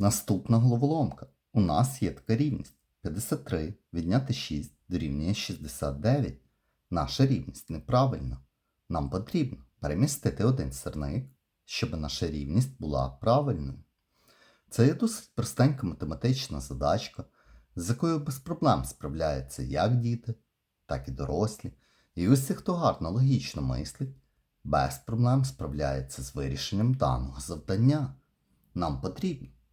Наступна головоломка. У нас є така рівність. 53 відняти 6 дорівнює 69. Наша рівність неправильна. Нам потрібно перемістити один сирник, щоб наша рівність була правильною. Це є досить простенька математична задачка, з якою без проблем справляються як діти, так і дорослі. І усі, хто гарно логічно мислить, без проблем справляється з вирішенням даного завдання. Нам потрібно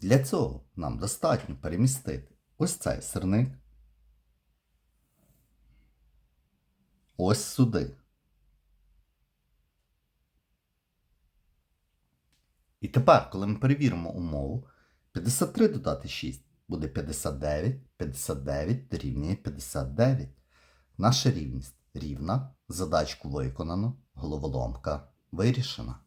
Для цього нам достатньо перемістити ось цей сирник ось сюди. І тепер, коли ми перевіримо умову, 53 додати 6 буде 59, 59 дорівнює 59. Наша рівність рівна, задачку виконано, головоломка вирішена.